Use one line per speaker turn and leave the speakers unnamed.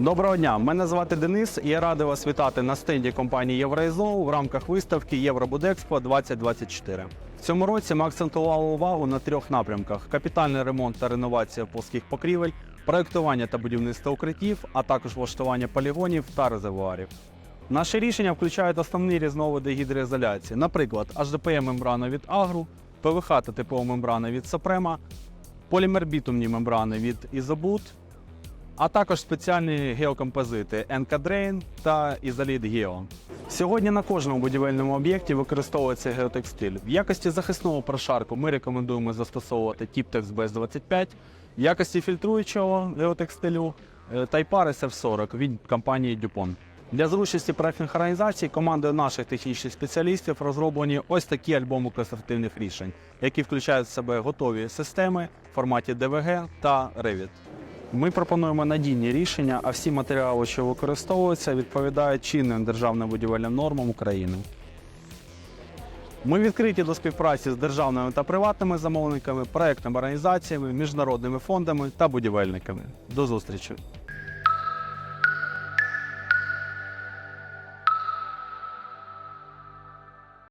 Доброго дня, мене звати Денис і я радий вас вітати на стенді компанії Євроізол в рамках виставки Євробудекспо 2024. В цьому році ми акцентували увагу на трьох напрямках: капітальний ремонт та реновація плоских покрівель, проєктування та будівництво укриттів, а також влаштування полігонів та резервуарів. Наші рішення включають основні різновиди гідроізоляції, наприклад, HDPE мембрана від Агру, ПВХ та типова мембрана від Сопрема, полімербітумні мембрани від Ізобут, а також спеціальні геокомпозити NK-Drain та Ізоліт Гео. Сьогодні на кожному будівельному об'єкті використовується геотекстиль. В якості захисного прошарку ми рекомендуємо застосовувати Tiptex BS25, в якості фільтруючого геотекстилю е, Typar SF40 від компанії DuPont. Для зручності проектних організацій командою наших технічних спеціалістів розроблені ось такі альбоми конструктивних рішень, які включають в себе готові системи в форматі DVG та Revit. Ми пропонуємо надійні рішення, а всі матеріали, що використовуються, відповідають чинним державним будівельним нормам України. Ми відкриті до співпраці з державними та приватними замовниками, проектними організаціями, міжнародними фондами та будівельниками. До зустрічі!